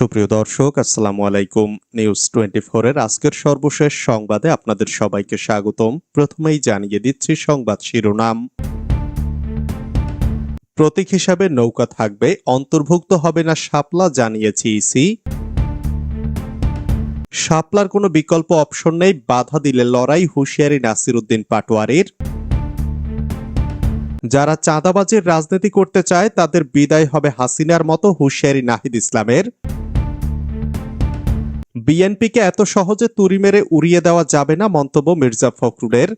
সুপ্রিয় দর্শক, আসসালামু আলাইকুম। নিউজ টোয়েন্টি এর আজকের সর্বশেষ সংবাদে আপনাদের সবাইকে স্বাগতম। প্রথমেই জানিয়ে দিচ্ছি সংবাদ শিরোনাম। প্রতীক হিসাবে নৌকা থাকবে, অন্তর্ভুক্ত হবে না শাপলা, জানিয়েছে ইসি শাপলার কোনো বিকল্প অপশন নেই, বাধা দিলে লড়াই, হুঁশিয়ারি নাসিরুদ্দিন পাটোয়ারির। যারা চাঁদাবাজির রাজনীতি করতে চায়, তাদের বিদায় হবে হাসিনার মতো হুঁশিয়ারি নাহিদ ইসলামের। বিএনপিকে এত সহজে তুড়ি মেরে উড়িয়ে দেওয়া যাবে না মন্তব্য মির্জা ফখরুলের।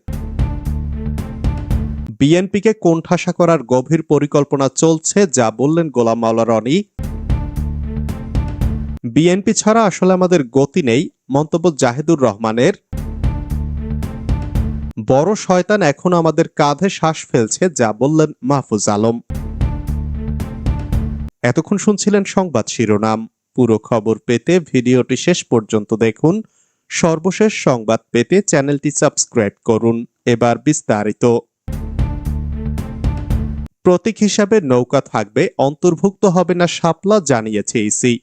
বিএনপিকে কোণঠাসা করার গভীর পরিকল্পনা চলছে, যা বললেন গোলাম মাওলা রনি। বিএনপি ছাড়া আসলে আমাদের গতি নেই, মন্তব্য জাহেদুর রহমানের। বড় শয়তান এখন আমাদের কাঁধে শ্বাস ফেলছে, যা বললেন মাহফুজ আলম। এতক্ষণ শুনছিলেন সংবাদ শিরোনাম। পুরো খবর পেতে ভিডিওটি শেষ পর্যন্ত দেখুন। সর্বশেষ সংবাদ পেতে চ্যানেলটি সাবস্ক্রাইব করুন। এবার বিস্তারিত। প্রতীক হিসাবে নৌকা থাকবে, অন্তর্ভুক্ত হবে না শাপলা, জানিয়েছে ইসি।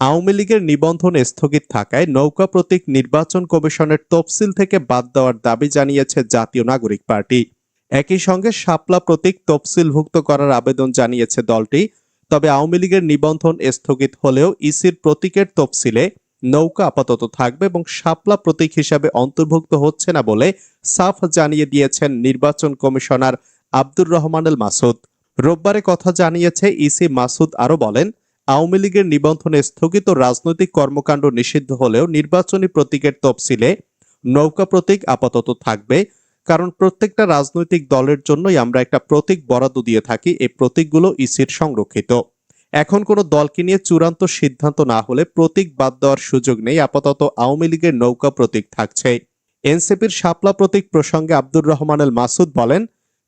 আওয়ামী লীগের নিবন্ধন স্থগিত থাকায় নৌকা প্রতীক নির্বাচন কমিশনের তফসিল থেকে বাদ দেওয়ার দাবি জানিয়েছে জাতীয় নাগরিক পার্টি। একই সঙ্গে শাপলা প্রতীক তফসিলভুক্ত করার আবেদন জানিয়েছে দলটি। তবে আওয়ামী লীগের নিবন্ধন স্থগিত হলেও ইসির প্রতীকের তফসিলে নৌকা আপাতত থাকবে এবং শাপলা প্রতীক হিসাবে অন্তর্ভুক্ত হচ্ছে না বলে সাফ জানিয়ে দিয়েছেন নির্বাচন কমিশনার আব্দুর রহমানুল মাসুদ। রোববারে কথা জানিয়েছে ইসি মাসুদ আরও বলেন, আওয়ামী লীগের নিবন্ধনে স্থগিত রাজনৈতিক কর্মকাণ্ড নিষিদ্ধ হলেও নির্বাচনী প্রতীকের তফসিলে নৌকা প্রতীক আপাতত থাকবে কারণ প্রত্যেকটা রাজনৈতিক দলের জন্যই আমরা একটা প্রতীক বরাদ্দ দিয়ে থাকি, এই প্রতীকগুলো ইসির সংরক্ষিত। এখন কোনো দলকে নিয়ে চূড়ান্ত সিদ্ধান্ত না হলে প্রতীক বাদ দেওয়ার সুযোগ নেই, আপাতত আওয়ামী লীগের নৌকা প্রতীক থাকছে। এনসিপির শাপলা প্রতীক প্রসঙ্গে আব্দুর রহমানুল মাসুদ বলেন,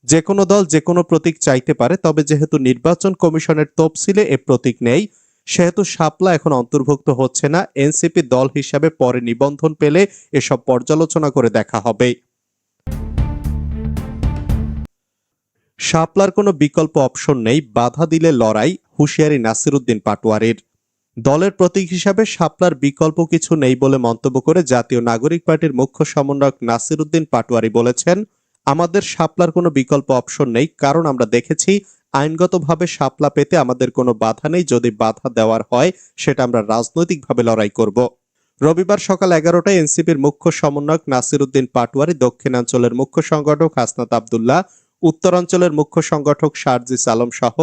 যে কোনো দল যে কোনো প্রতীক চাইতে পারে, তবে যেহেতু নির্বাচন কমিশনের তফসিলে এ প্রতীক নেই, সেহেতু শাপলা এখন অন্তর্ভুক্ত হচ্ছে না। এনসিপি দল হিসাবে পরে নিবন্ধন পেলে এসব পর্যালোচনা করে দেখা হবে। শাপলার কোনো বিকল্প অপশন নেই, বাধা দিলে লড়াই, হুঁশিয়ারি নাসিরুদ্দিন পাটোয়ারির। দলের প্রতীক হিসাবে শাপলার বিকল্প কিছু নেই বলে মন্তব্য করে জাতীয় নাগরিক পার্টির মুখ্য সমন্বয়ক নাসিরুদ্দিন পাটোয়ারি বলেছেন, আমাদের শাপলার কোনো বিকল্প অপশন নেই, কারণ আমরা দেখেছি আইনগতভাবে শাপলা পেতে আমাদের কোনো বাধা নেই, যদি বাধা দেওয়ার হয় সেটা আমরা রাজনৈতিকভাবে লড়াই করব। রবিবার সকাল এগারোটায় এনসিপির মুখ্য সমন্বয়ক নাসিরুদ্দিন পাটোয়ারি দক্ষিণাঞ্চলের মুখ্য সংগঠক হাসনাত আবদুল্লাহ উত্তরাঞ্চলের মুখ্য সংগঠক শারজিস আলম সহ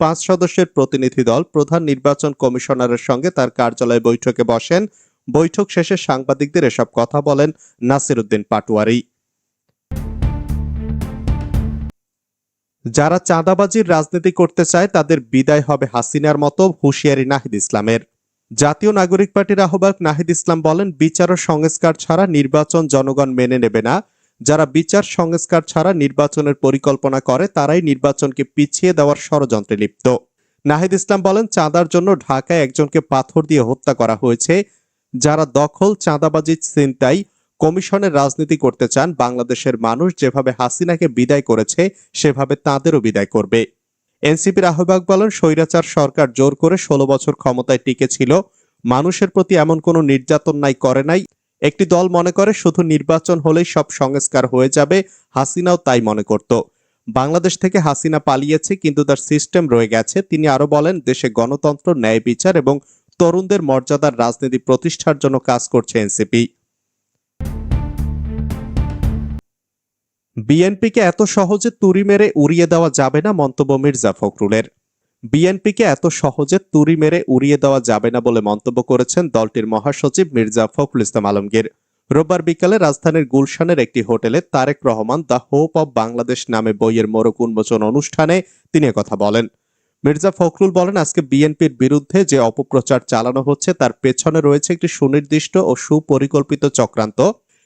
পাঁচ সদস্যের প্রতিনিধি দল প্রধান নির্বাচন কমিশনারের সঙ্গে তার কার্যালয়ে বৈঠকে বসেন। বৈঠক শেষে সাংবাদিকদের এসব কথা বলেন নাসিরুদ্দিন পাটোয়ারি। যারা চাঁদাবাজির রাজনীতি করতে চায়, তাদের বিদায় হবে হাসিনার মতো হুঁশিয়ারি নাহিদ ইসলামের। জাতীয় নাগরিক পার্টির আহ্বায়ক নাহিদ ইসলাম বলেন, বিচার ও সংস্কার ছাড়া নির্বাচন জনগণ মেনে নেবে না। যারা বিচার সংস্কার ছাড়া নির্বাচনের পরিকল্পনা করে, তারাই নির্বাচনকে পিছিয়ে দেওয়ার ষড়যন্ত্রে লিপ্ত। নাহিদ ইসলাম বলেন, চাঁদার জন্য ঢাকায় একজনকে পাথর দিয়ে হত্যা করা হয়েছে। যারা দখল, চাঁদাবাজি চিন্তাই কমিশনের রাজনীতি করতে চান, বাংলাদেশের মানুষ যেভাবে হাসিনাকে বিদায় করেছে, সেভাবে তাঁদেরও বিদায় করবে। এনসিপির আহ্বায়ক বলেন, স্বৈরাচার সরকার জোর করে ষোলো বছর ক্ষমতায় টিকে ছিল। মানুষের প্রতি এমন কোনো নির্যাতন নাই, করে নাই। একটি দল মনে করে শুধু নির্বাচন হলেই সব সংস্কার হয়ে যাবে, হাসিনাও তাই মনে করত। বাংলাদেশ থেকে হাসিনা পালিয়েছে কিন্তু তার সিস্টেম রয়ে গেছে। তিনি আরও বলেন, দেশে গণতন্ত্র, ন্যায় বিচার এবং তরুণদের মর্যাদার রাজনীতি প্রতিষ্ঠার জন্য কাজ করছে এনসিপি। বিএনপিকে এত সহজে তুড়ি মেরে উড়িয়ে দেওয়া যাবে না মন্তব্য মির্জা ফখরুলের। বিএনপিকে এত সহজে তুড়ি মেরে উড়িয়ে দেওয়া যাবে না বলে মন্তব্য করেছেন দলটির মহাসচিব মির্জা ফখরুল ইসলাম আলমগীর। রোববার বিকালে রাজধানীর গুলশানের একটি হোটেলে Tarique Rahman The Hope of Bangladesh নামে বইয়ের মোড়ক উন্মোচন অনুষ্ঠানে তিনি কথা বলেন। মির্জা ফখরুল বলেন, আজকে বিএনপির বিরুদ্ধে যে অপপ্রচার চালানো হচ্ছে, তার পেছনে রয়েছে একটি সুনির্দিষ্ট ও সুপরিকল্পিত চক্রান্ত।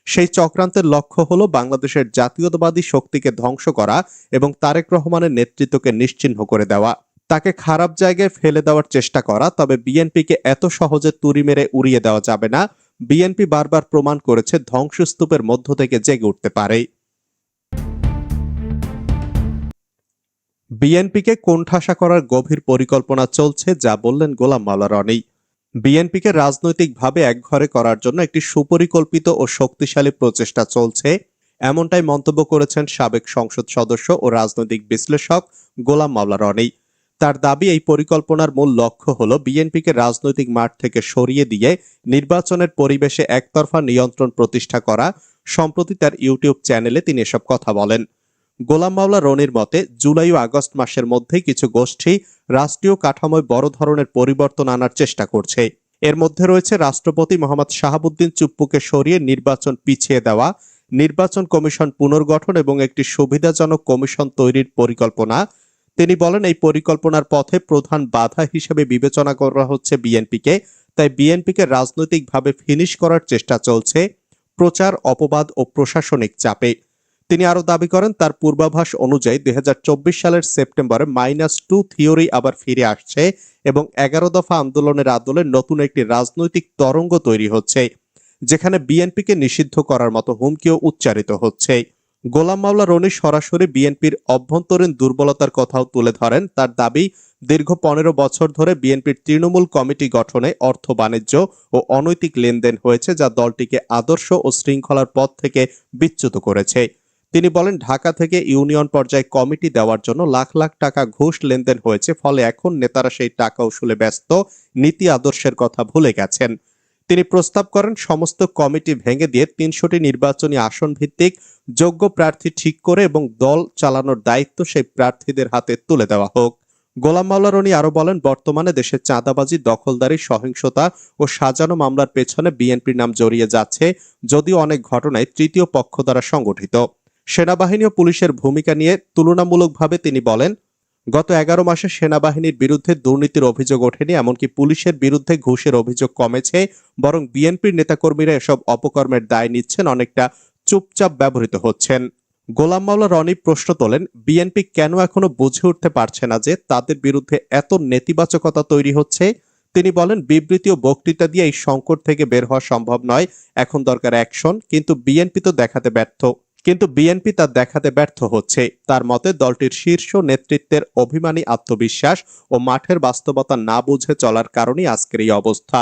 সেই চক্রান্তের লক্ষ্য হলো বাংলাদেশের জাতীয়তাবাদী শক্তিকে ধ্বংস করা এবং তারেক রহমানের নেতৃত্বকে নিশ্চিহ্ন করে দেওয়া। তাকে খারাপ জায়গায় ফেলে দেওয়ার চেষ্টা করা, তবে বিএনপিকে এত সহজে তুড়ি মেরে উড়িয়ে দেওয়া যাবে না। বিএনপি বারবার প্রমাণ করেছে, ধ্বংসস্তূপের মধ্য থেকে জেগে উঠতে পারে। বিএনপিকে কোণঠাসা করার গভীর পরিকল্পনা চলছে, যা বললেন গোলাম মাওলা রনি। বিএনপিকে রাজনৈতিকভাবে একঘরে করার জন্য একটি সুপরিকল্পিত ও শক্তিশালী প্রচেষ্টা চলছে, এমনটাই মন্তব্য করেছেন সাবেক সংসদ সদস্য ও রাজনৈতিক বিশ্লেষক গোলাম মাওলা রনি। তার দাবি, এই পরিকল্পনার মূল লক্ষ্য হল বিএনপিকে রাজনৈতিক মাঠ থেকে সরিয়ে দিয়ে নির্বাচনের পরিবেশে একতরফা নিয়ন্ত্রণ প্রতিষ্ঠা করা, সম্প্রতি তার ইউটিউব চ্যানেলে তিনি এসব কথা বলেন। গোলাম মাওলা রনির মতে, জুলাই ও আগস্ট মাসের মধ্যেই কিছু গোষ্ঠী রাষ্ট্রীয় কাঠামোয় বড় ধরনের পরিবর্তন আনার চেষ্টা করছে। এর মধ্যে রয়েছে রাষ্ট্রপতি মোহাম্মদ শাহাবুদ্দিন চুপ্পুকে সরিয়ে নির্বাচন পিছিয়ে দেওয়া, নির্বাচন কমিশন পুনর্গঠন এবং একটি সুবিধাজনক কমিশন তৈরির পরিকল্পনা তিনি বলেন, এই পরিকল্পনার পথে প্রধান বাধা হিসেবে বিবেচনা করা হচ্ছে বিএনপিকে, তাই বিএনপিকে রাজনৈতিকভাবে ফিনিশ করার চেষ্টা চলছে প্রচার, অপবাদ ও প্রশাসনিক চাপে। তিনি আরও দাবি করেন, তার পূর্বাভাস অনুযায়ী দুই হাজার চব্বিশ সালের সেপ্টেম্বরে মাইনাস টু থিওরি আবার ফিরে আসছে এবং এগারো দফা আন্দোলনের আদলে নতুন একটি রাজনৈতিক তরঙ্গ তৈরি হচ্ছে, যেখানে বিএনপিকে নিষিদ্ধ করার মতো হুমকিও উচ্চারিত হচ্ছে। গোলাম মাওলা রনি সরাসরি বিএনপির অভ্যন্তরীণ দুর্বলতার কথাও তুলে ধরেন। তার দাবি, দীর্ঘ পনেরো বছর ধরে বিএনপির তৃণমূল কমিটি গঠনে অর্থ বাণিজ্য ও অনৈতিক লেনদেন হয়েছে, যা দলটিকে আদর্শ ও শৃঙ্খলার পথ থেকে বিচ্যুত করেছে। তিনি বলেন, ঢাকা থেকে ইউনিয়ন পর্যায়ে কমিটি দেওয়ার জন্য লাখ লাখ টাকা ঘুষ লেনদেন হয়েছে, ফলে এখন নেতারা সেই টাকা উসুলে ব্যস্ত। নীতি আদর্শের কথা ভুলে গেছেন। তিনি প্রস্তাব করেন, সমস্ত কমিটি ভেঙে দিয়ে তিনশোটি নির্বাচনী আসন ভিত্তিক যোগ্য প্রার্থী ঠিক করে এবং দল চালানোর দায়িত্ব সেই প্রার্থীদের হাতে তুলে দেওয়া হোক। গোলাম মাওলা রনি আরও বলেন, বর্তমানে দেশে চাঁদাবাজি, দখলদারি, সহিংসতা ও সাজানো মামলার পেছনে বিএনপির নাম জড়িয়ে যাচ্ছে, যদিও অনেক ঘটনায় তৃতীয় পক্ষ দ্বারা সংগঠিত। সেনাবাহিনী ও পুলিশের ভূমিকা নিয়ে তুলনামূলকভাবে তিনি বলেন গত এগারো মাসে সেনাবাহিনীর বিরুদ্ধে দুর্নীতির অভিযোগ ওঠেনি, এমনকি পুলিশের বিরুদ্ধে ঘুষের অভিযোগ কমেছে, বরং বিএনপির নেতাকর্মীরা এসব অপকর্মের দায় নিচ্ছেন, অনেকটা চুপচাপ ব্যবহৃত হচ্ছেন। গোলাম মাওলা রনি প্রশ্ন তোলেন, বিএনপি কেন এখনও বুঝে উঠতে পারছে না যে তাদের বিরুদ্ধে এত নেতিবাচকতা তৈরি হচ্ছে? তিনি বলেন, বিবৃতি ও বক্তৃতা দিয়ে এই সংকট থেকে বের হওয়া সম্ভব নয়, এখন দরকার অ্যাকশন, কিন্তু বিএনপি তো দেখাতে ব্যর্থ। কিন্তু বিএনপি তা দেখাতে ব্যর্থ হচ্ছে। তার মতে, দলটির শীর্ষ নেতৃত্বের অভিমানী আত্মবিশ্বাস ও মাঠের বাস্তবতা না বুঝে চলার কারণেই আজকের এই অবস্থা।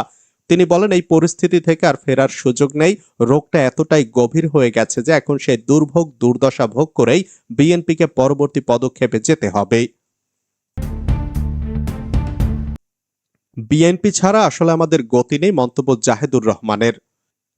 তিনি বলেন, এই পরিস্থিতি থেকে আর ফেরার সুযোগ নেই। রোগটা এতটাই গভীর হয়ে গেছে যে এখন সেই দুর্ভোগ, দুর্দশা ভোগ করেই বিএনপিকে পরবর্তী পদক্ষেপে যেতে হবে। বিএনপি ছাড়া আসলে আমাদের গতি নেই মন্তব্য জাহেদুর রহমানের।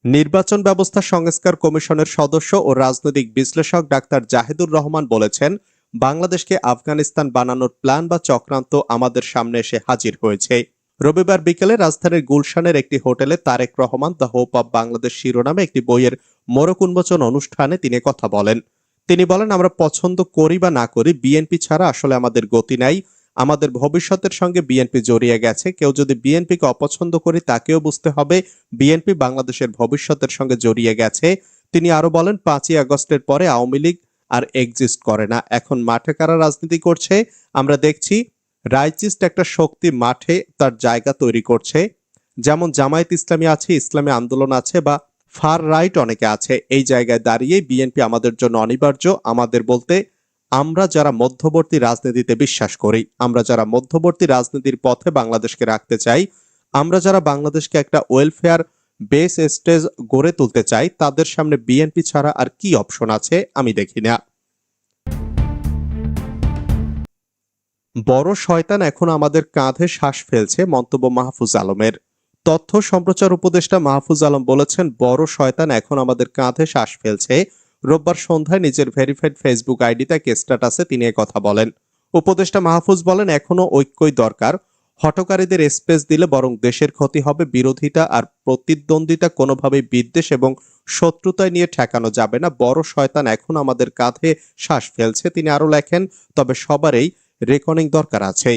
নির্বাচন ব্যবস্থা সংস্কার কমিশনের সদস্য ও রাজনৈতিক বিশ্লেষক ডাক্তার জাহিদুর রহমান বলেছেন, বাংলাদেশকে আফগানিস্তান বানানোর প্ল্যান বা চক্রান্ত আমাদের সামনে এসে হাজির হয়েছে। রবিবার বিকেলে রাজধানীর গুলশানের একটি হোটেলে Tarique Rahman The Hope of Bangladesh শিরোনামে একটি বইয়ের মোড়ক উন্মোচন অনুষ্ঠানে তিনি কথা বলেন। তিনি বলেন, আমরা পছন্দ করি বা না করি, বিএনপি ছাড়া আসলে আমাদের গতি নাই। আমাদের ভবিষ্যতের সঙ্গে বিএনপি জড়িয়ে গেছে। কেউ যদি বিএনপিকে অপছন্দ করি, তাকেও বুঝতে হবে বিএনপি বাংলাদেশের ভবিষ্যতের সঙ্গে জড়িয়ে গেছে। তিনি আরও বলেন, পাঁচই আগস্টের পরে আওয়ামী লীগ আর এক্সিস্ট করে না। এখন মাঠে কারা রাজনীতি করছে? আমরা দেখছি রাইচিস্ট একটা শক্তি মাঠে তার জায়গা তৈরি করছে। যেমন জামায়াত ইসলামী আছে, ইসলামী আন্দোলন আছে বা ফার রাইট অনেকে আছে। এই জায়গায় দাঁড়িয়ে বিএনপি আমাদের জন্য অনিবার্য। আমাদের বলতে আমরা যারা মধ্যবর্তী রাজনীতিতে বিশ্বাস করি, আমরা যারা মধ্যবর্তী রাজনীতির পথে বাংলাদেশকে রাখতে চাই, আমরা যারা বাংলাদেশকে একটা ওয়েলফেয়ার বেস স্টেজ গড়ে তুলতে চাই, তাদের সামনে বিএনপি ছাড়া আর কি অপশন আছে, আমি দেখি না। বড় শয়তান এখন আমাদের কাঁধে শ্বাস ফেলছে মন্তব্য মাহফুজ আলমের। তথ্য সম্প্রচার উপদেষ্টা মাহফুজ আলম বলেছেন, বড় শয়তান এখন আমাদের কাঁধে শ্বাস ফেলছে রোববার সন্ধ্যায় নিজের ভেরিফাইড ফেসবুক আইডিতে এক স্ট্যাটাসে তিনি কথা বলেন। উপদেষ্টা মাহফুজ বলেন, এখনও ঐক্যই দরকার। হটকারীদের স্পেস দিলে বরং দেশের ক্ষতি হবে, বিরোধিতা আর প্রতিদ্বন্দ্বিতা কোনোভাবেই বিদ্বেষ এবং শত্রুতায় নিয়ে ঠেকানো যাবে না। বড় শয়তান এখন আমাদের কাঁধে শ্বাস ফেলছে। তিনি আরও লেখেন, তবে সবারই রেকর্ডিং দরকার আছে